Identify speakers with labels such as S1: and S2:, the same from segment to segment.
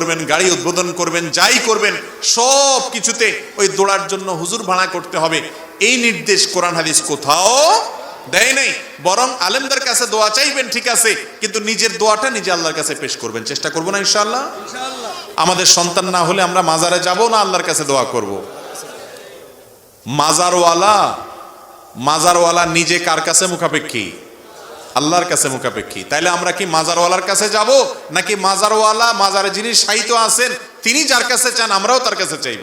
S1: করবেন গাড়ি উদ্বোধন করবেন যাই করবেন সব কিছুতে ওই দৌড়ার জন্য হুজুর ভাড়া করতে হবে। এই নির্দেশ কোরআন হাদিস কোথাও দেয় নাই। বরং আলেমদের কাছে দোয়া চাইবেন ঠিক আছে কিন্তু নিজের দোয়াটা নিজে আল্লাহর কাছে পেশ করবেন। চেষ্টা করব না ইনশাআল্লাহ? আমাদের সন্তান না হলে আমরা মাজারে যাব না আল্লাহর কাছে দোয়া করব? মাজারওয়ালা মাজারওয়ালা নিজে কার কাছে মুখাপেক্ষী? আল্লাহর কাছে মুখাপেক্ষী। তাইলে আমরা কি মাজারওয়ালার কাছে যাব? নাকি মাজারওয়ালা মাজারে যিনি সাহিত্য আছেন তিনি যার কাছে চান আমরাও তার কাছে চাইব?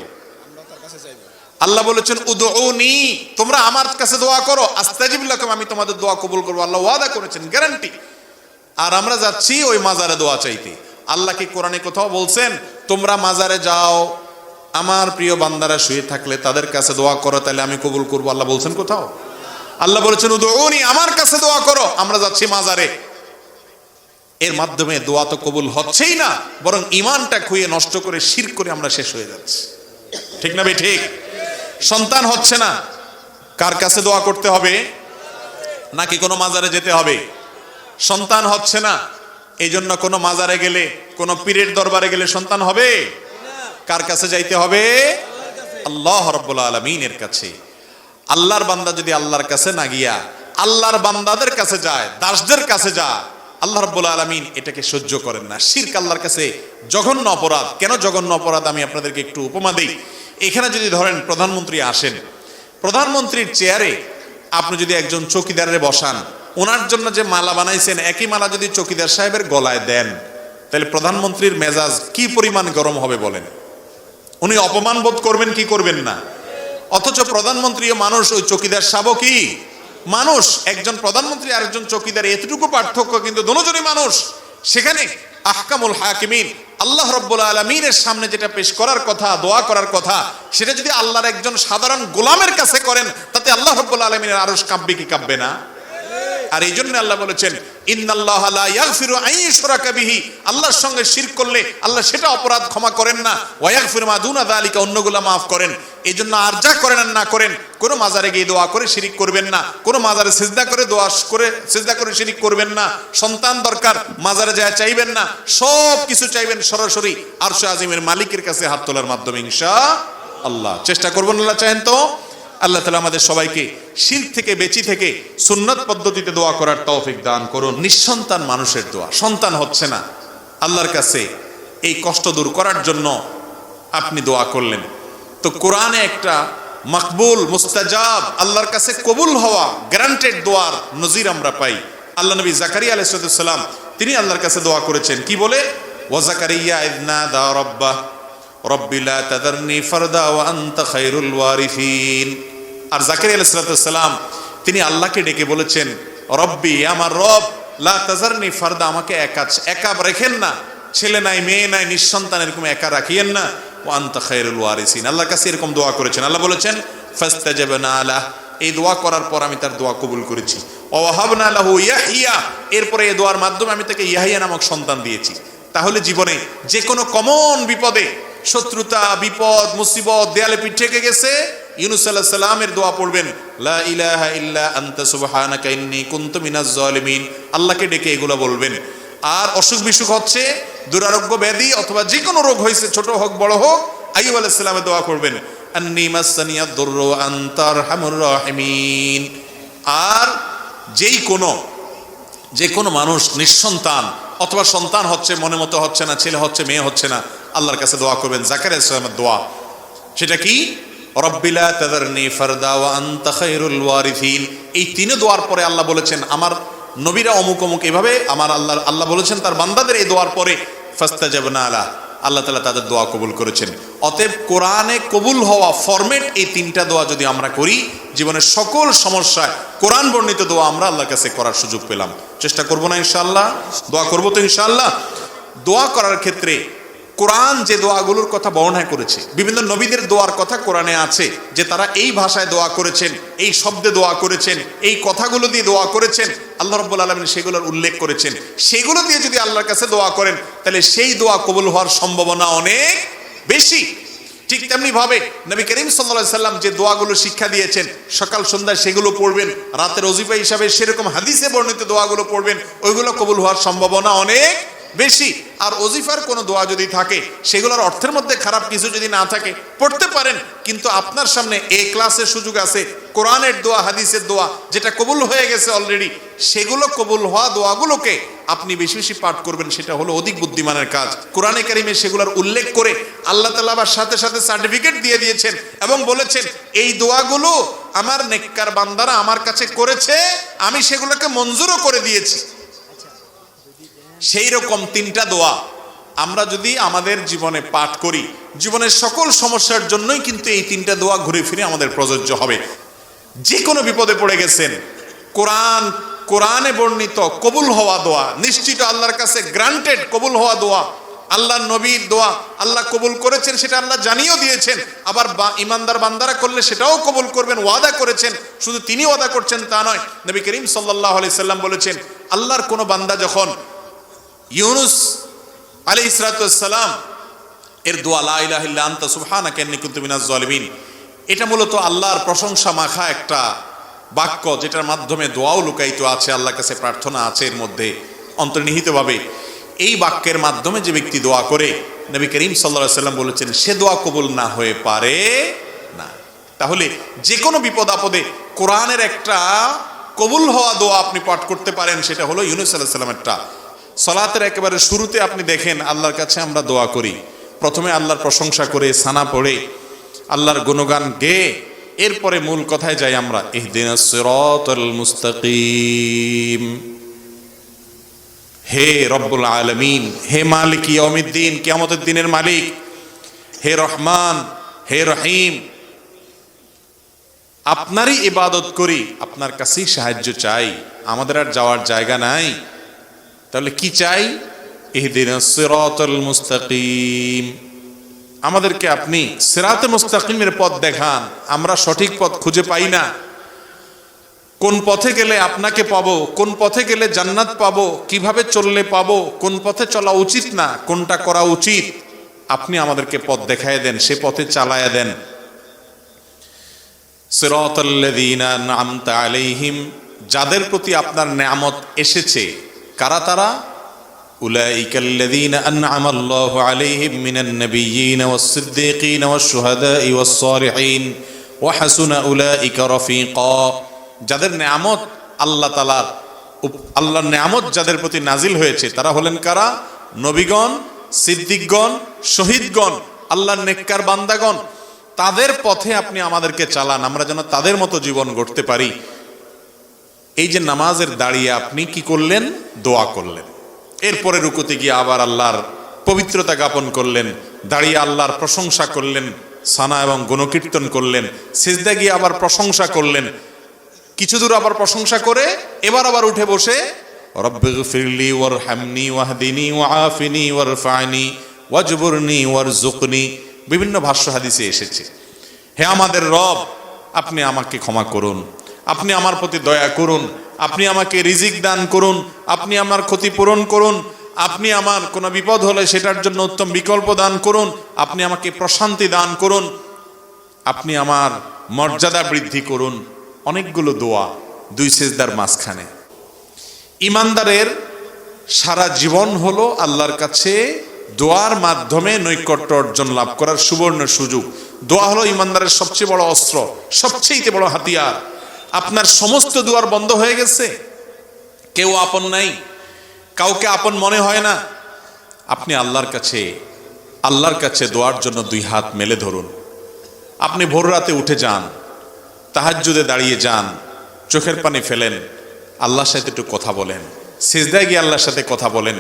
S1: আল্লাহ বলেছেন উদউনি তোমরা আমার কাছে দোয়া করো। আস্তাজিব লাকুম আমি তোমাদের দোয়া কবুল করব। আল্লাহ ওয়াদা করেছেন গ্যারান্টি আর আমরা যাচ্ছি ওই মাজারে দোয়া চাইতে। আল্লাহ কি কোরআনে কোথাও বলছেন তোমরা মাজারে যাও আমার প্রিয় বান্দারা শুয়ে থাকলে তাদের কাছে দোয়া করো তাহলে আমি কবুল করব? আল্লাহ বলছেন কোথাও? আল্লাহ বলেছেন, উদউনি, আমার কাছে দোয়া করো, আমরা যাচ্ছি মাজারে। এর মাধ্যমে দোয়া তো কবুল হচ্ছেই না, বরং ইমানটা খুইয়ে নষ্ট করে, শির করে আমরা শেষ হয়ে যাচ্ছি। ঠিক না ভাই, ঠিক? সন্তান হচ্ছে না, কার কাছে দোয়া করতে হবে? নাকি কোনো মাজারে যেতে হবে? সন্তান হচ্ছে না এই জন্য কোনো মাজারে গেলে, কোনো পীরের দরবারে গেলে সন্তান হবে? কার কাছে যাইতে হবে? আল্লাহ রব্বুল আলমিনের কাছে। আল্লাহর বান্দা যদি আল্লাহর কাছে না গিয়া আল্লাহর বান্দাদের কাছে যায়, দাসদের কাছে যায়, আল্লাহ রব্বুল আলমিন এটাকে সহ্য করেন না। শির্ক আল্লাহর কাছে জঘন্য অপরাধ। কেন জঘন্য অপরাধ? আমি আপনাদেরকে একটু উপমা দিই। এখানে যদি ধরেন প্রধানমন্ত্রী আসেন, প্রধানমন্ত্রীর চেয়ারে আপনি যদি একজন চৌকিদারে বসান ওনার জন্য যে মালা বানাইছেন, একই মালা যদি চৌকিদার সাহেবের গলায় দেন, তাহলে প্রধানমন্ত্রীর মেজাজ কি পরিমাণ গরম হবে বলেন? উনি অপমান বোধ করবেন কি করবেন না? অথচ প্রধানমন্ত্রী মানুষ, ওই চৌকিদার সাবো কি? মানুষ, একজন প্রধানমন্ত্রী আর একজন চৌকিদার, এতটুকু পার্থক্য কিন্তু দুজনই মানুষ। সেখানে আহকামুল হাকিমিন, আল্লাহ রব্বুল আলমিনের সামনে যেটা পেশ করার কথা, দোয়া করার কথা, সেটা যদি আল্লাহর একজন সাধারণ গোলামের কাছে করেন, তাতে আল্লাহ রব্বুল আলমিনের আরস কাব্যে কি কাব্যে না? আর এই জন্য আল্লাহ বলেছেন আল্লাহর সঙ্গে শিরক করলে, আল্লাহ সেটা অপরাধ ক্ষমা করেন না। ওয়া ইয়াগফিরু মা দুনা যালিকা, অন্যগুলা মাফ করেন। এই জন্য আর যা করেন আর না করেন, কোন মাজারে গিয়ে দোয়া করে শিরিক করবেন না, কোন মাজারে সিজদা করে দোয়া করে সিজদা করে শিরিক করবেন না, সন্তান দরকার, মাজারে যা চাইবেন না, সব কিছু চাইবেন সরাসরি আরশ আজিমের মালিকের কাছে হাত তোলার মাধ্যমে ইনশা আল্লাহ চেষ্টা করবেন আল্লাহ চাহেন তো? আল্লাহ তালা আমাদের সবাইকে শির থেকে, বেঁচি থেকে, সুন্নত পদ্ধতিতে দোয়া করার তৌফিক দান করুন। নিঃসন্তান মানুষের দোয়া, সন্তান হচ্ছে না। আল্লাহর কাছে এই কষ্ট দূর করার জন্য আপনি দোয়া করলেন। তো কোরআনে একটা মকবুল, মুস্তাজাব, আল্লাহর কাছে কবুল হওয়া গ্যারান্টেড দোয়ার নজির আমরা পাই। আল্লাহ নবী জাকারিয়া আলাইসালাম তিনি আল্লাহর কাছে দোয়া করেছেন। কি বলে? ওয়াজাকারিয়া ইদনা দা রব্বা রব্বিলা তাদারনি ফারদা ওয়া আনতা খায়রুল ওয়ারিসিন। আর জাকারিয়া আলাইহিস সালাম, তিনি আল্লাহকে ডেকে বলেছেন, রব্বি আমার রব, লা তাজারনি ফারদা, আমাকে একা একা রেখেন না। ছেলে নাই, মেয়ে নাই, নিঃসন্তান, এরকম একা রাখিয়েন না। ও আনতা খায়রুল ওয়ারিসিন। আল্লাহর কাছে এরকম দোয়া করেছেন। আল্লাহ বলেছেন, ফাস্তাজাবনা আলা। এই দোয়া করার পর আমি তার দোয়া কবুল করেছি। ওয়াহাবনা লাহু ইয়াহিয়া এরপরে এই দোয়ার মাধ্যমে আমি তাকে ইয়াহিয়া নামক সন্তান দিয়েছি। তাহলে জীবনে যে কোনো কমন বিপদে, শত্রুতা, বিপদ, মুসিবত, দেয়ালে পিঠ গেছে, ইউনুস আল্লাহ দোয়া পড়বেন, লা ইলাহা ইল্লা আনতা সুবহানাকা ইন্নী কুনতু মিনাজ আল্লাহকে ডেকে এগুলো বলবেন। আর অসুখ বিসুখ হচ্ছে দুরারোগ্য ব্যাধি অথবা যে কোনো রোগ হয়েছে, ছোট হোক, বড় হোক, আইয়ুব আলাইহিস সালামের দোয়া করবেন। আর যেই কোনো যে কোনো মানুষ নিঃসন্তান, অথবা সন্তান হচ্ছে মনে মতো হচ্ছে না, ছেলে হচ্ছে, মেয়ে হচ্ছে না, আল্লাহর কাছে দোয়া করবেন জাকার ইসলামের দোয়া। সেটা কি? রব্বিলা তাদারনি ফারদা ওয়া আনতা এই তিনে দোয়ার পরে আল্লাহ বলেছেন, আমার নবীরা অমুক অমুক এভাবে আমার আল্লাহ আল্লাহ বলেছেন, তার বান্দাদের এই দোয়ার পরে ফাস্তাজাবনা আলা আল্লাহ তালা তাদের দোয়া কবুল করেছেন। অতএব কোরআনে কবুল হওয়া ফরমেট এই তিনটা দোয়া যদি আমরা করি, জীবনের সকল সমস্যায় কোরআন বর্ণিত দোয়া আমরা আল্লাহর কাছে করার সুযোগ পেলাম। চেষ্টা করব না ইনশাল্লাহ দোয়া করব তো ইনশাল্লাহ দোয়া করার ক্ষেত্রে কোরআন যে দোয়াগুলোর কথা বর্ণনা করেছে, বিভিন্ন নবীদের দোয়ার কথা কোরআনে আছে যে তারা এই ভাষায় দোয়া করেছেন, এই শব্দে দোয়া করেছেন, এই কথাগুলো দিয়ে দোয়া করেছেন, আল্লাহ রব্বুল আলমিন সেগুলোর উল্লেখ করেছেন। সেগুলো দিয়ে যদি আল্লাহর কাছে দোয়া করেন, তাহলে সেই দোয়া কবুল হওয়ার সম্ভাবনা অনেক বেশি। ঠিক তেমনি ভাবে নবী করিম সাল্লাহ সাল্লাম যে দোয়াগুলো শিক্ষা দিয়েছেন, সকাল সন্ধ্যায় সেগুলো পড়বেন, রাতের অজিফা হিসাবে সেরকম হাদিসে বর্ণিত দোয়াগুলো পড়বেন, ওইগুলো কবুল হওয়ার সম্ভাবনা অনেক বেশি। আর ওজিফার কোনো দোয়া যদি থাকে, সেগুলোর অর্থের মধ্যে খারাপ কিছু যদি না থাকে, পড়তে পারেন। কিন্তু আপনার সামনে এ ক্লাসের সুযোগ আছে, কোরআনের দোয়া, হাদিসের দোয়া, যেটা কবুল হয়ে গেছে অলরেডি সেগুলো কবুল হওয়া দোয়াগুলোকে আপনি বেশি বেশি পাঠ করবেন, সেটা হলো অধিক বুদ্ধিমানের কাজ। কোরআনে কারিমে সেগুলোর উল্লেখ করে আল্লাহ তালা আবার সাথে সাথে সার্টিফিকেট দিয়ে দিয়েছেন এবং বলেছেন, এই দোয়াগুলো আমার নেককার বান্দারা আমার কাছে করেছে, আমি সেগুলোকে মঞ্জুরও করে দিয়েছি। সেই রকম তিনটা দোয়া আমরা যদি আমাদের জীবনে পাঠ করি, জীবনের সকল সমস্যার জন্যই কিন্তু এই তিনটা দোয়া ঘুরে ফিরে আমাদের প্রযোজ্য হবে। যে কোনো বিপদে পড়ে গেছেন, কোরআন, কোরআনে বর্ণিত কবুল হওয়া দোয়া, নিশ্চিত আল্লাহর কাছে গ্রান্টেড কবুল হওয়া দোয়া আল্লাহ নবীর দোয়া, আল্লাহ কবুল করেছেন সেটা আল্লাহ জানিয়েও দিয়েছেন, আবার বা- ইমানদার বান্দারা করলে সেটাও কবুল করবেন, ওয়াদা করেছেন, শুধু তিনি ওয়াদা করছেন তা নয়, নবী করিম সাল্লাহ আলি সাল্লাম বলেছেন, আল্লাহর কোনো বান্দা যখন ইউনুস আলী ইসরাতাম এর দোয়া এটা মূলত আল্লাহর প্রশংসা মাখা একটা বাক্য, যেটার মাধ্যমে দোয়াও লুকায়িত আছে, আল্লাহর কাছে প্রার্থনা আছে এর মধ্যে অন্তর্নিহিতভাবে। এই বাক্যের মাধ্যমে যে ব্যক্তি দোয়া করে, নবী করিম সাল্লাল্লাহু সাল্লাম বলেছেন, সে দোয়া কবুল না হয়ে পারে না। তাহলে যে কোনো বিপদ আপদে কোরআনের একটা কবুল হওয়া দোয়া আপনি পাঠ করতে পারেন, সেটা হলো ইউনুস আল্লাহ সাল্লামেরটা সলাতের একেবারে শুরুতে আপনি দেখেন, আল্লাহর কাছে আমরা দোয়া করি। প্রথমে আল্লাহর প্রশংসা করে, সানা পড়ে, আল্লাহর গুণগান গেয়ে, এরপরে মূল কথায় যাই আমরা মুস্তাকিম। হে রব্বুল আলমিন, হে মালিক ইয়মিদ্দিন কিয়ামতের দিনের মালিক, হে রহমান, হে রহিম, আপনারই ইবাদত করি, আপনার কাছেই সাহায্য চাই। আমাদের আর যাওয়ার জায়গা নাই। তাহলে কি চাই? ইহদিন সিরাতুল মুস্তাকিম। আমাদেরকে আপনি সিরাতে মুস্তাকিমের পথ দেখান। আমরা সঠিক পথ খুঁজে পাই না। কোন পথে গেলে আপনাকে পাবো, কোন পথে গেলে জান্নাত পাবো, কীভাবে চললে পাবো, কোন পথে চলা উচিত না, কোনটা করা উচিত? আপনি আমাদেরকে পথ দেখায় দেন, সে পথে চালায় দেন। সিরাতাল্লাযীনা আন'আমতা আলাইহিম, যাদের প্রতি আপনার নিয়ামত এসেছে কারা তারা? উলাইকাল্লাযীনা আন'আমা আল্লাহু আলাইহিম মিনান নাবিয়্যিন ওয়াস-সিদ্দীকিন ওয়াশ-শুহাদা'i ওয়াস-সালিহিন ওয়া হাসুনা উলাইকা রফিকা। যাদের নিয়ামত আল্লাহ তাআলার উপ- আল্লাহর নিয়ামত যাদের প্রতি নাজিল হয়েছে, তারা হলেন কারা? নবীগণ, সিদ্দিকগণ, শহীদগণ, আল্লাহর নেককার বান্দাগণ। তাদের পথে আপনি আমাদেরকে চালান, আমরা যেন তাদের মতো জীবন গড়তে পারি। এই যে নামাজের দাঁড়িয়ে আপনি কি করলেন? দোয়া করলেন। এরপরে রুকুতে গিয়ে আবার আল্লাহর পবিত্রতা জ্ঞাপন করলেন, দাঁড়িয়ে আল্লাহর প্রশংসা করলেন, সানা এবং গণকীর্তন করলেন, সেজদা গিয়ে আবার প্রশংসা করলেন। কিছু দূর আবার প্রশংসা করে এবার আবার উঠে বসে বিভিন্ন ভাষ্য হাদিসে এসেছে। হে আমাদের রব, আপনি আমাকে ক্ষমা করুন। আপনি আমার প্রতি দয়া করুন, আপনি আমাকে রিজিক দান করুন, আপনি আমার ক্ষতি পূরণ করুন, আপনি আমার কোনো বিপদ হলে সেটার জন্য উত্তম বিকল্প দান করুন, আপনি আমাকে প্রশান্তি দান করুন, আপনি আমার মর্যাদা বৃদ্ধি করুন। অনেকগুলো দোয়া, দুই সেজদার মাঝখানে। ইমানদারের সারা জীবন হলো আল্লাহর কাছে দোয়ার মাধ্যমে নৈকট্য অর্জন লাভ করার সুবর্ণ সুযোগ। দোয়া হলো ইমানদারের সবচেয়ে বড় অস্ত্র, সবচেয়ে বড় হাতিয়ার। আপনার সমস্ত দুয়ার বন্ধ হয়ে গেছে। কেউ আপন নাই। কাউকে আপন মনে হয় না। আপনি আল্লাহর কাছে আল্লাহর কাছে দোয়ার জন্য দুই হাত মেলে ধরুন। আপনি ভোর রাতে উঠে যান, তাহাজ্জুদে দাঁড়িয়ে যান, চোখের পানি ফেলেন, আল্লাহর সাথে একটু কথা বলেন। সিজদায় গিয়ে আল্লাহর সাথে কথা বলেন।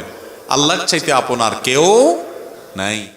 S1: আল্লাহর চাইতে আপনার কেউ নাই।